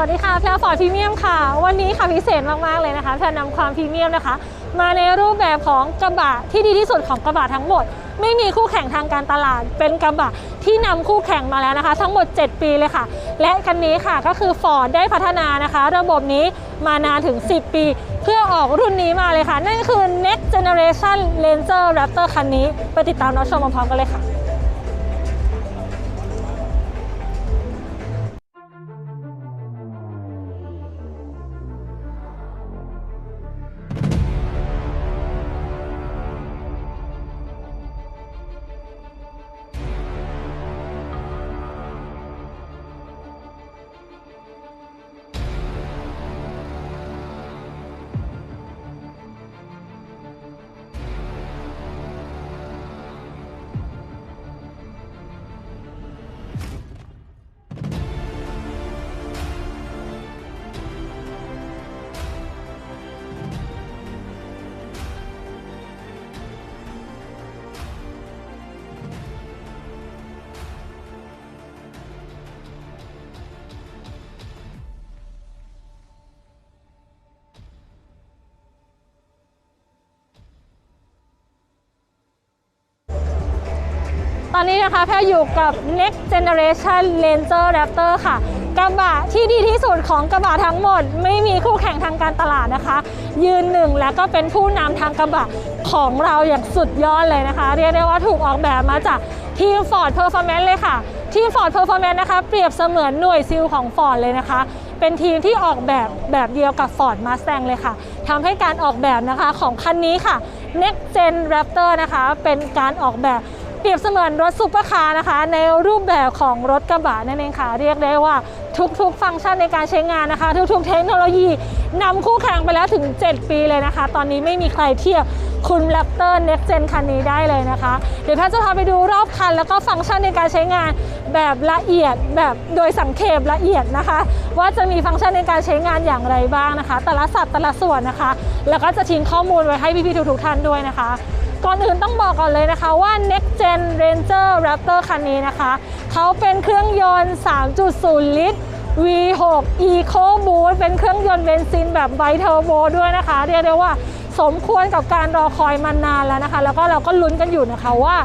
วัสดีค่ะแพรฟอร์ดพรีเมียมค่ะ วันนี้ค่ะพิเศษมากๆเลยนะคะแพรนำความพรีเมียมนะคะ มาในรูปแบบของกระบะที่ดีที่สุดของกระบะทั้งหมด ไม่มีคู่แข่งทางการตลาด เป็นกระบะที่นำคู่แข่งมาแล้วนะคะ ทั้งหมด 7 ปีเลยค่ะ และคันนี้ค่ะก็คือ Ford ได้พัฒนานะคะ ระบบนี้มานานถึง 10 ปี เพื่อออกรุ่นนี้มาเลยค่ะ นั่นคือ Next Generation Ranger Raptor คันนี้ไปติดตามรับชมพร้อมกันเลยค่ะ อนนี้นะคะแพรอยู่กับ Next Generation Ranger Raptor ค่ะ กระบะที่ดีที่สุดของกระบะทั้งหมด ไม่มีคู่แข่งทางการตลาดนะคะ ยืนหนึ่งและก็เป็นผู้นำทางกระบะของเราอย่างสุดยอดเลยนะคะ เรียกได้ว่าถูกออกแบบมาจากทีม Ford Performance เลยค่ะ ทีม Ford Performance นะคะ เปรียบเสมือนหน่วยซิลของ Ford เลยนะคะ เป็นทีมที่ออกแบบแบบเดียวกับ Ford Mustang เลยค่ะทำให้การออกแบบนะคะของคันนี้ค่ะ Next Gen Raptor นะคะ เป็นการออกแบบ เปรียบเสมือนรถซุปเปอร์คาร์นะคะ ในรูปแบบของรถกระบะนั่นเองค่ะ เรียกได้ว่าทุกๆ ฟังก์ชันในการใช้งานนะคะ ทุกๆ เทคโนโลยีนำคู่แข่งไปแล้วถึง 7 ปีเลยนะคะ ตอนนี้ไม่มีใครเทียบคุณ Raptor Next Gen คันนี้ได้เลยนะคะ เดี๋ยวแพทจะพาไปดูรอบคัน แล้วก็ฟังก์ชันในการใช้งานแบบละเอียดแบบโดยสังเขปละเอียดนะคะ ว่าจะมีฟังก์ชันในการใช้งานอย่างไรบ้างนะคะ แต่ละสัดแต่ละส่วนนะคะ แล้วก็จะทิ้งข้อมูลไว้ให้พี่ๆทุกๆท่านด้วยนะคะ ก่อนอื่นต้องบอกก่อนเลยนะคะว่า Next Gen Ranger Raptor คันนี้นะคะ เขาเป็นเครื่องยนต์ 3.0 ลิตร V6 Eco Boost เป็นเครื่องยนต์เบนซินแบบไบเทอร์โบด้วยนะคะ เรียกได้ว่าสมควรกับการรอคอยมานานแล้วนะคะ แล้วก็เราก็ลุ้นกันอยู่นะคะว่า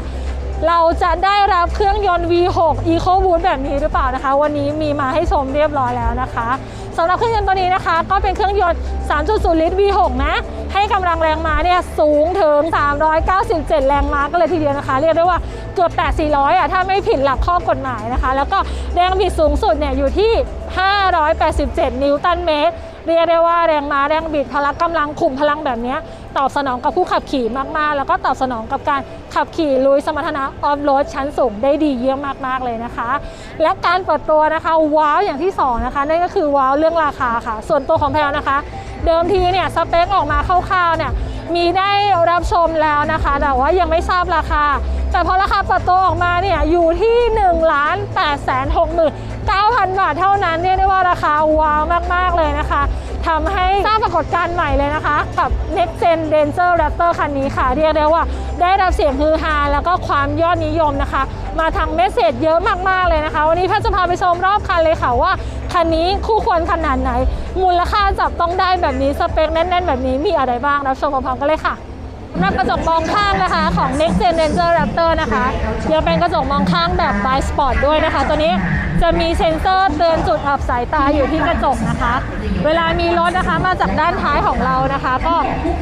เราจะได้รับเครื่องยนต์ V6 Eco Boost แบบนี้หรือเปล่านะคะ วันนี้มีมาให้ชมเรียบร้อยแล้วนะคะสำหรับเครื่องยนต์ตัวนี้นะคะ ก็เป็นเครื่องยนต์ 3.0 ลิตร V6 นะ ให้กำลังแรงม้าเนี่ยสูงถึง 397 แรงม้ากันเลยทีเดียวนะคะ เรียกได้ว่าเกือบแต่400 อะ ถ้าไม่ผิดหลักข้อกฎหมายนะคะ แล้วก็แรงบิดสูงสุดเนี่ยอยู่ที่ 587 นิวตันเมตร เรียกได้ว่าแรงม้าแรงบิดพละกำลังขุมพลังแบบเนี้ย ตอบสนองกับผู้ขับขี่มากๆ แล้วก็ตอบสนองกับการขับขี่ลุยสมรรถนะออฟโรดชั้นสูงได้ดีเยี่ยมมากๆเลยนะคะ และการเปิดตัวนะคะว้าวอย่างที่สองนะคะนั่นก็คือว้าวเรื่องราคาค่ะ ส่วนตัวของแพลนะคะ เดิมทีเนี่ยสเปคออกมาคร่าวๆเนี่ยมีได้รับชมแล้วนะคะ แต่ว่ายังไม่ทราบราคา แต่พอราคาเปิดตัวออกมาเนี่ยอยู่ที่1ล้าน8 6 9,000 บาทเท่านั้นเรียกได้ว่าราคาว้าวมากๆเลยนะคะ ทำให้สร้างปรากฏการณ์ใหม่เลยนะคะ กับ Next Gen Ranger Raptor คันนี้ค่ะ เรียกได้ว่าได้รับเสียงฮือฮาแล้วก็ความยอดนิยมนะคะ มาทางเมสเซจเยอะมาก ๆ เลยนะคะ วันนี้แพทย์จะพาไปชมรอบคันเลยค่ะว่า คันนี้คู่ควรขนาดไหน มูลค่าจับต้องได้แบบนี้สเปคแน่น ๆ แบบนี้มีอะไรบ้างรับชมพร้อมๆกันเลยค่ะำหรับกระจกมองข้างนะคะของ Next Gen Ranger Raptor นะคะยังเป็นกระจกมองข้างแบบ By Spot ด้วยนะคะ ตัวนี้จะมีเซ็นเซอร์เตือนจุดอับสายตาอยู่ที่กระจกนะคะ เวลามีรถนะคะมาจากด้านท้ายของเรานะคะ ก็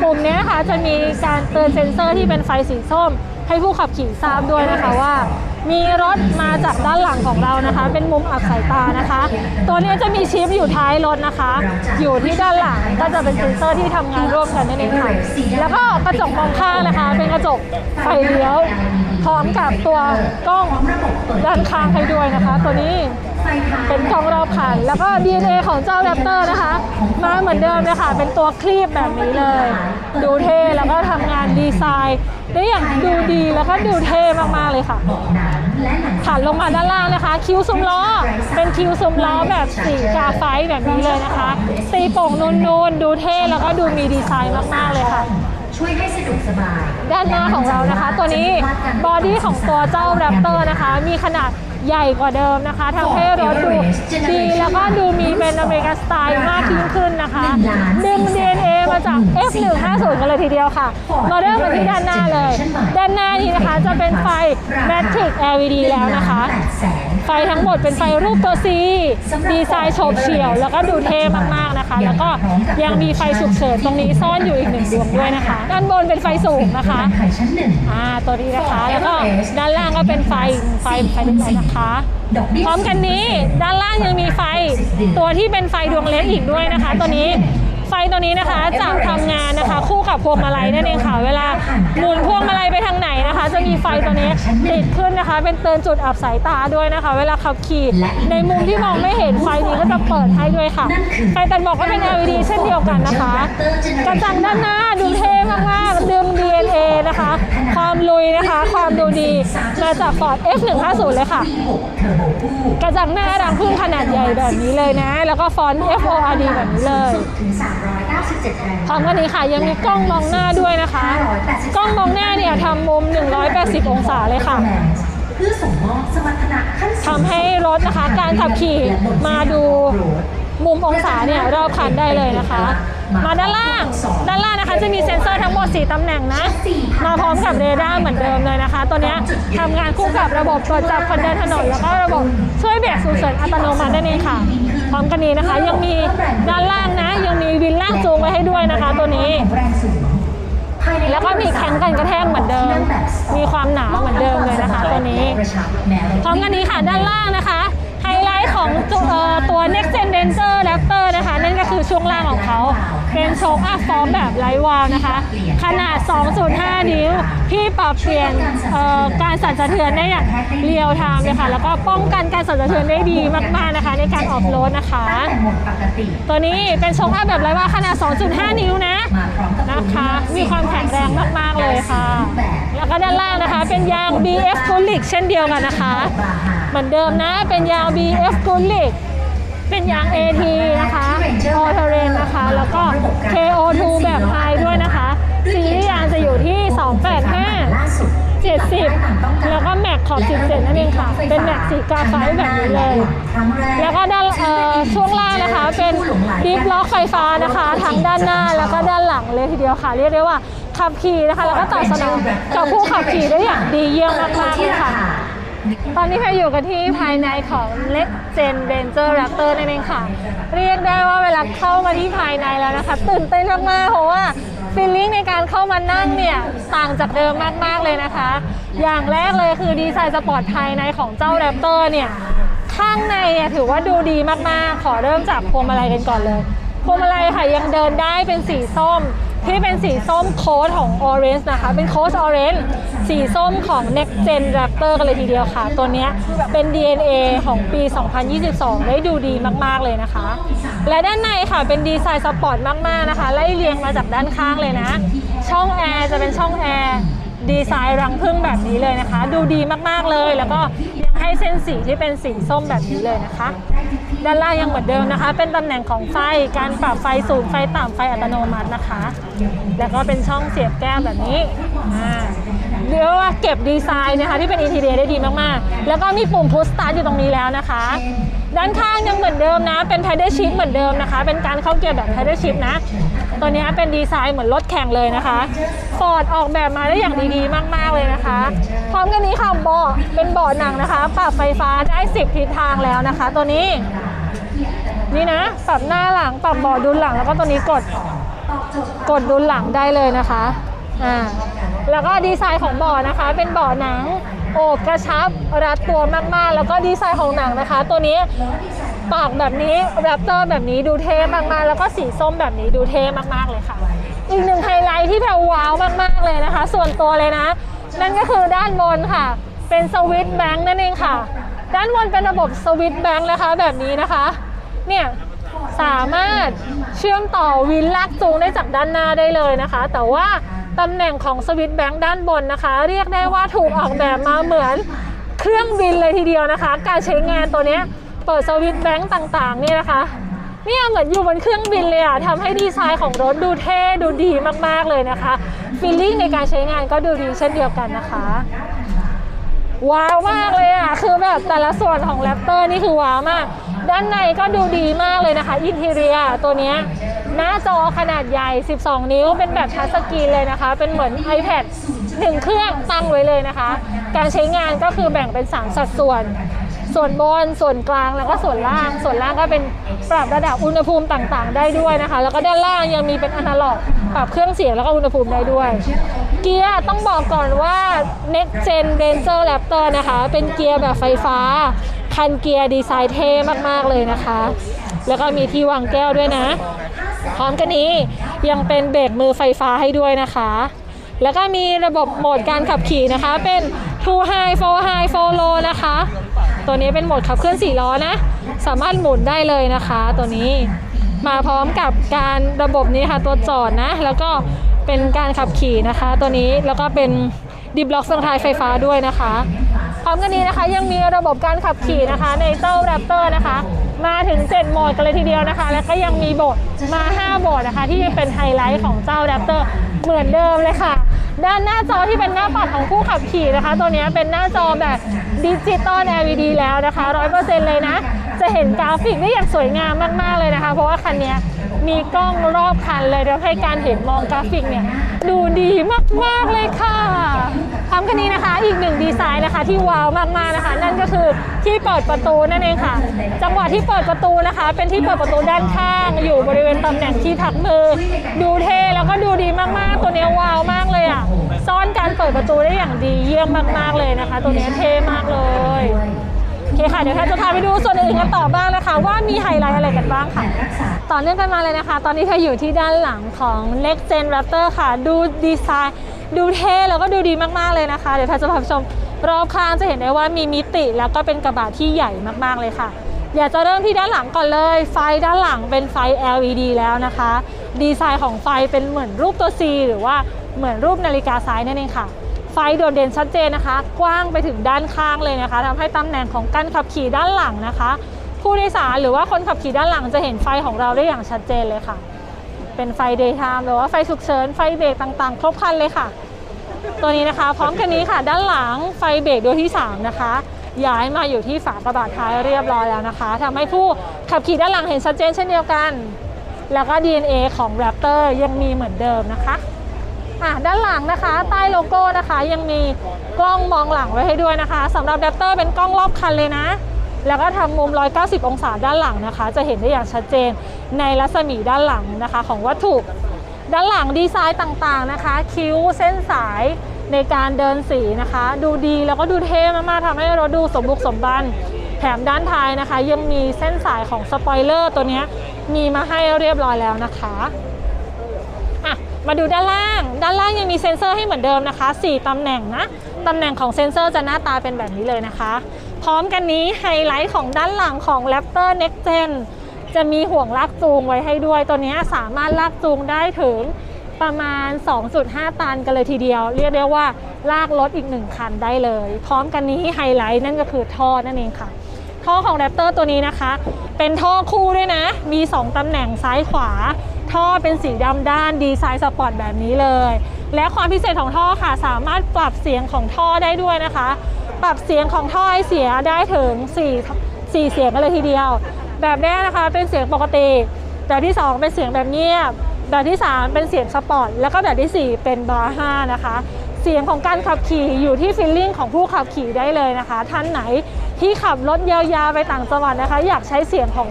ปุ่มนี้นะคะจะมีการเตือนเซ็นเซอร์ที่เป็นไฟสีส้ม ให้ผู้ขับขี่ทราบด้วยนะคะว่า มีรถมาจากด้านหลังของเรานะคะ เป็นมุมอับสายตานะคะ ตัวนี้จะมีชิปอยู่ท้ายรถนะคะ อยู่ที่ด้านหลังก็จะเป็นเซ็นเซอร์ที่ทำงานร่วมกันนั่นเองค่ะแล้วก็กระจกมองข้างนะคะ เป็นกระจกไฟเลี้ยวพร้อมกับตัวกล้องด้านข้างให้ด้วยนะคะ ตัวนี้เป็นกล้องรอบคันแล้วก็ DNA ของเจ้าแรปเตอร์นะคะ มาเหมือนเดิมเลยค่ะ เป็นตัวคลีบแบบนี้เลย ดูเท่แล้วก็ทำงานดีไซน์ ได้อย่างดูดีแล้วก็ดูเท่มากๆเลยค่ะ ขันลงมาด้านล่างนะคะ คิ้วซุ้มล้อ เป็นคิ้วซุ้มล้อแบบสีกาไฟแบบนี้เลยนะคะ ตีโป่งนูนๆ ดูเท่แล้วก็ดูมีดีไซน์มากๆเลยค่ะช่วยให้สะดวกสบาย ด้านหน้าของเรานะคะ ตัวนี้บอดี้ของตัวเจ้าแรปเตอร์นะคะ มีขนาด ใหญ่กว่าเดิมนะคะทำให้รถดูดีแล้วก็ดูมีเป็นอเมริกันสไตล์มากยิ่งขึ้นนะคะดึง DNA มาจาก F150 กันเลยทีเดียวค่ะ มาเริ่มกันที่ด้านหน้าเลย ด้านหน้านี้นะคะจะเป็นไฟ Matrix LED แล้วนะคะ ไฟทั้งหมดเป็นไฟรูปตัว C ดีไซน์โฉบเฉี่ยว แล้วก็ดูเท่มากๆนะคะ แล้วก็ยังมีไฟฉุกเฉินตรงนี้ซ่อนอยู่อีกหนึ่งดวงด้วยนะคะ ด้านบนเป็นไฟสูงนะคะไข่ชั้นหนึ่งอ่าตัวนี้นะคะ แล้วก็ด้านล่างก็เป็นไฟไฟไฟเล็กๆนะคะดอกเบี้ยพร้อมกันนี้ด้านล่างยังมีไฟ ตัวที่เป็นไฟดวงเล็กอีกด้วยนะคะ ตัวนี้ ไฟตัวนี้นะคะจะทำงานนะคะ คู่กับพวงมาลัยนั่นเองค่ะ เวลาหมุนพวงมาลัยไปทางไหนนะคะ จะมีไฟตัวนี้ติดขึ้นนะคะ เป็นเตือนจุดอับสายตาด้วยนะคะ เวลาขับขี่ในมุมที่มองไม่เห็นไฟนี้ก็จะเปิดให้ด้วยค่ะไฟตัดหมอกก็เป็น LED เช่นเดียวกันนะคะกระจังด้านหน้าดูเท่มากๆดึง DNA นะคะ ความลุยนะคะ ความดูดีมาจาก Ford F150 เลยค่ะเทอร์โบคู่กระจังหน้ารังพึ่งขนาดใหญ่แบบนี้เลยนะ แล้วก็ฟอนต์ F O R D แบบนี้เลยถึง397แรงพร้อมกันนี้ค่ะยังมีกล้องมองหน้าด้วยนะคะ กล้องมองหน้าเนี่ยทำมุม 180 องศาเลยค่ะเพื่อส่งมอบสมรรถนะขั้นสูงทำให้รถนะคะ การขับขี่มาดูมุมองศาเนี่ยรอบคันได้เลยนะคะมาด้านล่าง ด้านล่างนะคะจะมีเซ็นเซอร์ทั้งหมด 4 ตำแหน่งนะ มาพร้อมกับเรดาร์เหมือนเดิมเลยนะคะ ตัวเนี้ยทำงานคู่กับระบบตรวจจับคนเดินถนน แล้วก็ระบบช่วยเบรกสูงเสริญอัตโนมัตินั่นเองค่ะ พร้อมกันนี้นะคะ ยังมีด้านล่างนะ ยังมีวินล่างจูงไว้ให้ด้วยนะคะ ตัวนี้แข็งแรงสูงภายในแล้วก็มีแข็งกันกระแทกเหมือนเดิม มีความหนาเหมือนเดิมเลยนะคะ ตัวนี้ พร้อมกันนี้ค่ะด้านล่างนะคะไฮไลท์ ของตัว Next Gen Ranger Raptor นะคะ นั่นก็คือช่วงล่างของเขา เป็นโชคอัพฟอร์มแบบไร้วาล์วนะคะ ขนาด 2.5 นิ้ว ที่ปรับเปลี่ยนการสั่นสะเทือนได้อย่างเรียวไทม์เลยค่ะ แล้วก็ป้องกันการสั่นสะเทือนได้ดีมากๆนะคะ ในการออฟโรดนะคะ ตัวนี้เป็นโชคอัพแบบไร้วาล์วขนาด 2.5 นิ้วนะนะคะ มีความแข็งแรงมากๆเลยค่ะ แล้วก็ด้านล่างนะคะ เป็นยาง BF f u l i c เช่นเดียวกันนะคะ เหมือนเดิมนะ เป็นยาง BF f u l i c เป็นยาง AT นะคะ All Terrain นะคะ แล้วก็ KO2 แบบไฮด้วยนะคะสียางจะอยู่ที่ 285ล่าสุด70 แล้วก็แม็กขอบ 17 นั่นเองค่ะ เป็นแม็กสีกาไฟแบบนี้เลย แล้วก็ด้านเอ่อช่วงล่างนะคะ เป็นดิฟล็อกไฟฟ้านะคะ ทั้งด้านหน้าแล้วก็ด้านหลังเลยทีเดียวค่ะ เรียกได้ว่าขับขี่นะคะ แล้วก็ตอบสนองกับผู้ขับขี่ได้อย่างดีเยี่ยมมากๆเลยค่ะ ตอนนี้เราอยู่กันที่ภายในของ Next Gen Ranger Raptor นั่นเองค่ะ เรียกได้ว่าเวลาเข้ามาที่ภายในแล้วนะคะ ตื่นเต้นมากๆเพราะว่าฟีลลิ่งในการเข้ามานั่งเนี่ยต่างจากเดิมมากๆเลยนะคะ อย่างแรกเลยคือดีไซน์สปอร์ตภายในของเจ้า Raptor เนี่ยข้างในเนี่ยถือว่าดูดีมากๆ ขอเริ่มจากพวงมาลัยกันก่อนเลยพวงมาลัยค่ะยังเดินได้เป็นสีส้ม ที่เป็นสีส้มโค้ดของ Orange นะคะ เป็นโค้ด Orange สีส้มของ Next Gen Raptor กันเลยทีเดียวค่ะ ตัวนี้เป็น DNA ของปี 2022 ได้ดูดีมาก ๆ เลยนะคะ และด้านในค่ะเป็นดีไซน์สปอร์ตมาก ๆ นะคะ ไล่เรียงมาจากด้านข้างเลยนะ ช่องแอร์จะเป็นช่องแอร์ดีไซน์รังผึ้งแบบนี้เลยนะคะ ดูดีมาก ๆ เลย แล้วก็ยังให้เส้นสีที่เป็นสีส้มแบบนี้เลยนะคะ ด้านล่างยังเหมือนเดิมนะคะ เป็นตำแหน่งของไฟ การปรับไฟสูงไฟต่ำไฟอัตโนมัตินะคะ แล้วก็เป็นช่องเสียบแก้วแบบนี้เรียกว่าเก็บดีไซน์นะคะ ที่เป็นอินทีเรียได้ดีมากๆ แล้วก็มีปุ่มพุชสตาร์ทอยู่ตรงนี้แล้วนะคะ ด้านข้างยังเหมือนเดิมนะ เป็น p พ d เด l ชิพเหมือนเดิมนะคะ เป็นการเข้าเกียร์แบบ p พ d เด l ชิพนะ ตัวนี้เป็นดีไซน์เหมือนรถแข่งเลยนะคะฟอร์ดออกแบบมาได้อย่างดีๆ มากๆเลยนะคะ พร้อมกันนี้ค่ะเบาะเป็นเบาะหนังนะคะ ปรับไฟฟ้าได้ 10 ทิศทางแล้วนะคะ ตัวนี้ นี่นะปรับหน้าหลังปรับเบาะดุลหลังแล้วก็ตัวนี้กดกดดุลหลังได้เลยนะคะอ่าแล้วก็ดีไซน์ของเบาะนะคะ เป็นเบาะหนังโอบกระชับรัดตัวมากๆ แล้วก็ดีไซน์ของหนังนะคะ ตัวนี้ปากแบบนี้แรปเตอร์แบบนี้ดูเท่มากๆ แล้วก็สีส้มแบบนี้ดูเท่มากๆเลยค่ะ อีกหนึ่งไฮไลท์ที่แบบว้าวมากๆเลยนะคะ ส่วนตัวเลยนะ นั่นก็คือด้านบนค่ะ เป็นสวิตช์แบงค์นั่นเองค่ะ ด้านบนเป็นระบบสวิตช์แบงค์นะคะแบบนี้นะคะ เนี่ยสามารถเชื่อมต่อวินลากจูงได้จากด้านหน้าได้เลยนะคะ แต่ว่าตำแหน่งของสวิตช์แบงค์ด้านบนนะคะ เรียกได้ว่าถูกออกแบบมาเหมือนเครื่องบินเลยทีเดียวนะคะ การใช้งานตัวนี้เปิดสวิตช์แบงค์ต่างๆเนี่ยนะคะเนี่ยเหมือนอยู่บนเครื่องบินเลยอะทำให้ดีไซน์ของรถดูเท่ดูดีมากๆเลยนะคะฟีลลิ่งในการใช้งานก็ดูดีเช่นเดียวกันนะคะว้าวมากเลยอะคือแบบแต่ละส่วนของแรปเตอร์นี่คือว้าวมาก ด้านในก็ดูดีมากเลยนะคะอินทีเรียตัวนี้หน้าจอขนาดใหญ่ 12 นิ้ว เป็นแบบทัชสกรีนเลยนะคะ เป็นเหมือน iPad หนึ่งเครื่องตั้งไว้เลยนะคะ การใช้งานก็คือแบ่งเป็น 3 สัดส่วน ส่วนบน ส่วนกลาง แล้วก็ส่วนล่าง ส่วนล่างก็เป็นปรับระดับอุณหภูมิต่างๆ ได้ด้วยนะคะ แล้วก็ด้านล่างยังมีเป็นอนาล็อก ปรับเครื่องเสียงแล้วก็อุณหภูมิได้ด้วย เกียร์ต้องบอกก่อนว่า Next Gen Ranger Raptor นะคะ เป็นเกียร์แบบไฟฟ้า คันเกียร์ดีไซน์เท่มากๆเลยนะคะ แล้วก็มีที่วางแก้วด้วยนะ พร้อมกันนี้ยังเป็นเบรกมือไฟฟ้าให้ด้วยนะคะ แล้วก็มีระบบโหมดการขับขี่นะคะ เป็น Two High, Four High, Four Low นะคะ ตัวนี้เป็นโหมดขับเคลื่อน4ล้อนะ สามารถหมุนได้เลยนะคะ ตัวนี้มาพร้อมกับการระบบนี้ค่ะตัวจอดนะ แล้วก็เป็นการขับขี่นะคะ ตัวนี้แล้วก็เป็นดิบล็อกสังทายไฟฟ้าด้วยนะคะ พร้อมกันนี้นะคะ ยังมีระบบการขับขี่นะคะ ในเจ้า Raptor นะคะ มาถึง 7 โหมดกันเลยทีเดียวนะคะ แล้วก็ยังมีโหมดมา 5 โหมดนะคะ ที่เป็นไฮไลท์ของเจ้า Raptor เหมือนเดิมเลยค่ะ ด้านหน้าจอที่เป็นหน้าปัดของผู้ขับขี่นะคะ ตัวนี้เป็นหน้าจอแบบดิจิตอล LED แล้วนะคะ 100%เลยนะ จะเห็นกราฟิกได้อย่างสวยงามมากๆเลยนะคะ เพราะว่าคันนี้ มีกล้องรอบคันเลยทำให้การเห็นมองกราฟิกเนี่ยดูดีมาก ๆ เลยค่ะพร้อมกันนี้นะคะ อีกหนึ่งดีไซน์นะคะ ที่ว้าวมากๆนะคะ นั่นก็คือที่เปิดประตูนั่นเองค่ะ จังหวะที่เปิดประตูนะคะ เป็นที่เปิดประตูด้านข้าง อยู่บริเวณตำแหน่งที่พักมือ ดูเท่แล้วก็ดูดีมากๆ ตัวนี้ว้าวมากเลยอะซ่อนการเปิดประตูได้อย่างดีเยี่ยมมากๆเลยนะคะ ตัวนี้เท่มากเลย เคค่ะ เดี๋ยวแพทย์จะพาไปดูส่วนอื่นกันต่อบ้างนะคะ ว่ามีไฮไลท์อะไรกันบ้างค่ะ ต่อเนื่องกันมาเลยนะคะ ตอนนี้เธออยู่ที่ด้านหลังของ Next Gen Raptor ค่ะ ดูดีไซน์ ดูเท่แล้วก็ดูดีมากๆเลยนะคะ เดี๋ยวแพทย์จะพาชมรอบข้างจะเห็นได้ว่ามีมิติแล้วก็เป็นกระบะที่ใหญ่มากๆเลยค่ะ อยากจะเริ่มที่ด้านหลังก่อนเลย ไฟด้านหลังเป็นไฟ LED แล้วนะคะ ดีไซน์ของไฟเป็นเหมือนรูปตัว C หรือว่าเหมือนรูปนาฬิกาซ้ายนั่นเองค่ะ ไฟโดดเด่นชัดเจนนะคะ กว้างไปถึงด้านข้างเลยนะคะทำให้ตำแหน่งของการขับขี่ด้านหลังนะคะ ผู้โดยสารหรือว่าคนขับขี่ด้านหลังจะเห็นไฟของเราได้อย่างชัดเจนเลยค่ะ เป็นไฟ daytime หรือว่าไฟฉุกเฉินไฟเบรกต่างๆ ครบครันเลยค่ะ ตัวนี้นะคะ พร้อมกันนี้ค่ะ ด้านหลังไฟเบรกดวงที่ 3 นะคะย้ายมาอยู่ที่ฝากระบะท้ายเรียบร้อยแล้วนะคะทำให้ผู้ขับขี่ด้านหลังเห็นชัดเจนเช่นเดียวกัน แล้วก็ DNA ของ Raptor ยังมีเหมือนเดิมนะคะ อะด้านหลังนะคะ ใต้โลโก้นะคะ ยังมีกล้องมองหลังไว้ให้ด้วยนะคะสำหรับ Raptor เป็นกล้องรอบคันเลยนะ แล้วก็ทำมุม 190 องศาด้านหลังนะคะ จะเห็นได้อย่างชัดเจนในรัศมีด้านหลังนะคะ ของวัตถุ ด้านหลังดีไซน์ต่างๆนะคะ คิ้วเส้นสายในการเดินสีนะคะ ดูดีแล้วก็ดูเท่มากๆทำให้รถดูสมบุกสมบันแถมด้านท้ายนะคะ ยังมีเส้นสายของสปอยเลอร์ตัวนี้มีมาให้เรียบร้อยแล้วนะคะ มาดูด้านล่าง ด้านล่างยังมีเซ็นเซอร์ให้เหมือนเดิมนะคะ 4 ตำแหน่งนะ ตำแหน่งของเซ็นเซอร์จะหน้าตาเป็นแบบนี้เลยนะคะ พร้อมกันนี้ไฮไลท์ของด้านหลังของ Raptor Next Gen จะมีห่วงลากจูงไว้ให้ด้วย ตัวนี้สามารถลากจูงได้ถึงประมาณ 2.5 ตันกันเลยทีเดียว เรียกได้ว่าลากรถอีก 1 คันได้เลย พร้อมกันนี้ไฮไลท์นั่นก็คือท่อนั่นเองค่ะ ท่อของ Raptor ตัวนี้นะคะ เป็นท่อคู่ด้วยนะ มี 2ตำแหน่งซ้ายขวา ท่อเป็นสีดำด้านดีไซน์สปอร์ตแบบนี้เลย และความพิเศษของท่อค่ะสามารถปรับเสียงของท่อได้ด้วยนะคะ ปรับเสียงของท่อให้เสียได้ถึง 4 4 เสียงกันเลยทีเดียว แบบแรกนะคะเป็นเสียงปกติ แบบที่ 2 เป็นเสียงแบบเงียบ แบบที่ 3 เป็นเสียงสปอร์ต แล้วก็แบบทีสี่4 เป็นบาร์ห้านะคะ เสียงของการขับขี่อยู่ที่ฟีลลิ่งของผู้ขับขี่ได้เลยนะคะ ท่านไหนที่ขับรถยาวๆไปต่างจังหวัดนะคะ อยากใช้เสียงของ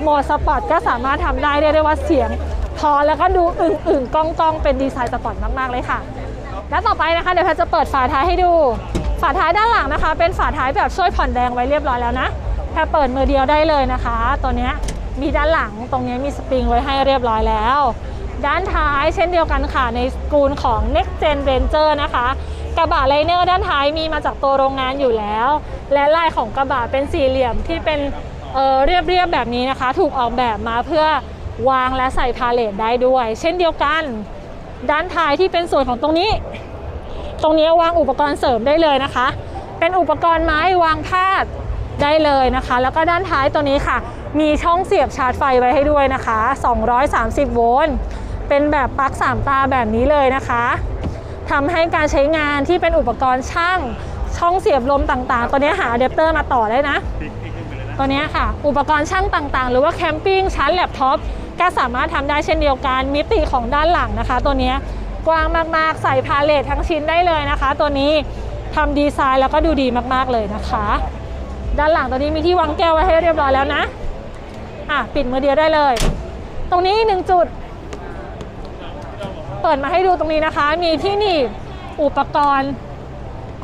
โหมดสปอร์ตก็สามารถทำได้เรียกได้ว่าเสียงพอแล้วก็ดูอึ่งๆก้องๆเป็นดีไซน์สปอร์ตมาก ๆ เลยค่ะ และต่อไปนะคะเดี๋ยวแพทจะเปิดฝาท้ายให้ดู ฝาท้ายด้านหลังนะคะ เป็นฝาท้ายแบบช่วยผ่อนแรงไว้เรียบร้อยแล้วนะแค่เปิดมือเดียวได้เลยนะคะ ตัวนี้มีด้านหลังตรงนี้มีสปริงไว้ให้เรียบร้อยแล้ว ด้านท้ายเช่นเดียวกันค่ะในสกูลของ Next Gen Ranger นะคะ กระบะไลเนอร์ด้านท้ายมีมาจากตัวโรงงานอยู่แล้ว และลายของกระบะเป็นสี่เหลี่ยมที่เป็น เเรียบๆแบบนี้นะคะ ถูกออกแบบมาเพื่อวางและใส่พาเลทได้ด้วย เช่นเดียวกัน ด้านท้ายที่เป็นส่วนของตรงนี้ ตรงนี้วางอุปกรณ์เสริมได้เลยนะคะ เป็นอุปกรณ์ไม้วางพาดได้เลยนะคะ แล้วก็ด้านท้ายตัวนี้ค่ะ มีช่องเสียบชาร์จไฟไว้ให้ด้วยนะคะ 230 โวลต์เป็นแบบปลั๊ก3ตาแบบนี้เลยนะคะทำให้การใช้งานที่เป็นอุปกรณ์ช่างช่องเสียบลมต่างๆ ตัวนี้หาอะแดปเตอร์มาต่อได้นะ ตัวนี้ค่ะ อุปกรณ์ช่างต่างๆ หรือว่าแคมปิ้งชาร์จแล็ปท็อปก็สามารถทำได้เช่นเดียวกันมิติของด้านหลังนะคะ ตัวนี้กว้างมากๆ ใส่พาเลททั้งชิ้นได้เลยนะคะ ตัวนี้ทำดีไซน์แล้วก็ดูดีมากๆเลยนะคะ ด้านหลังตัวนี้มีที่วางแก้วไว้ให้เรียบร้อยแล้วนะอะปิดมือเดียวได้เลย ตรงนี้หนึ่งจุด เปิดมาให้ดูตรงนี้นะคะ มีที่หนี่อุปกรณ์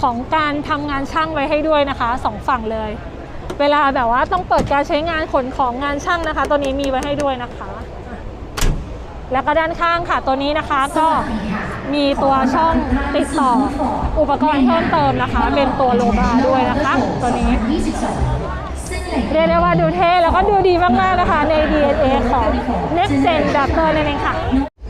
ของการทำงานช่างไว้ให้ด้วยนะคะสองฝั่งเลย เวลาแบบว่าต้องเปิดการใช้งานขนของงานช่างนะคะ ตัวนี้มีไว้ให้ด้วยนะคะ แล้วก็ด้านข้างค่ะตัวนี้นะคะก็มีตัวช่องติดต่ออุปกรณ์เพิ่มเติมนะคะ เป็นตัวโลบาด้วยนะคะ ตัวนี้เรียกได้ว่าดูเท่แล้วก็ดูดีมากๆนะคะ ใน DNA ของ Next Gen Raptor นั่นเองค่ะ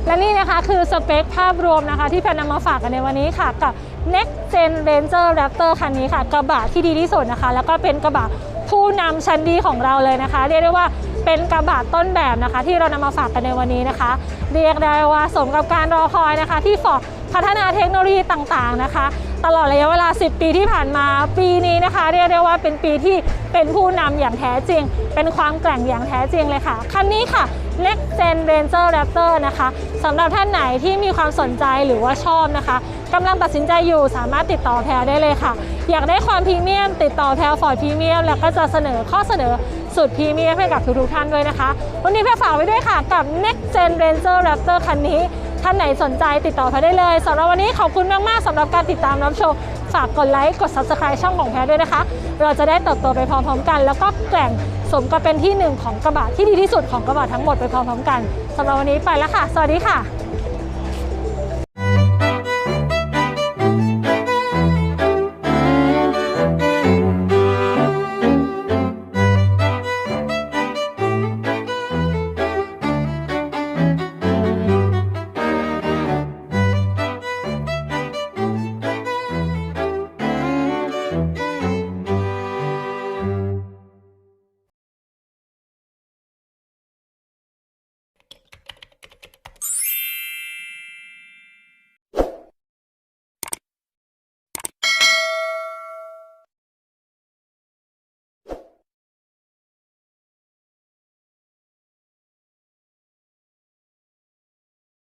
และนี่นะคะคือสเปคภาพรวมนะคะ ที่แพนนำมาฝากกันในวันนี้ค่ะกับ Next Gen Ranger Raptor คันนี้ค่ะ กระบะที่ดีที่สุดนะคะ แล้วก็เป็นกระบะ ผู้นำชั้นดีของเราเลยนะคะ เรียกได้ว่าเป็นกระบะต้นแบบนะคะ ที่เรานำมาฝากกันในวันนี้นะคะ เรียกได้ว่าสมกับการรอคอยนะคะ ที่ฟอร์ดพัฒนาเทคโนโลยีต่างๆนะคะ ตลอดระยะเวลา 10 ปีที่ผ่านมาปีนี้นะคะ เรียกได้ว่าเป็นปีที่เป็นผู้นำอย่างแท้จริง เป็นความแกร่งอย่างแท้จริงเลยค่ะคันนี้ค่ะ Next Gen Ranger Raptor นะคะสำหรับท่านไหนที่มีความสนใจหรือว่าชอบนะคะกำลังตัดสินใจอยู่สามารถติดต่อแพรได้เลยค่ะ อยากได้ความพรีเมียม ติดต่อแพรฟอร์ดพรีเมียมแล้วก็จะเสนอข้อเสนอสุดพรีเมียมให้กับทุกๆท่านด้วยนะคะ วันนี้แพรฝากไว้ด้วยค่ะกับ Next Gen Ranger Raptor คันนี้ท่านไหนสนใจติดต่อแพรได้เลยสำหรับวันนี้ขอบคุณมากๆสำหรับการติดตามรับชมฝากกดไลค์กด Subscribe ช่องของแพรด้วยนะคะ เราจะได้เติบโตไปพร้อมๆกัน แล้วก็แกร่ง สมกับเป็นที่หนึ่งของกระบะที่ดีที่สุดของกระบะทั้งหมดไปพร้อมๆกันสำหรับวันนี้ไปแล้วค่ะ สวัสดีค่ะ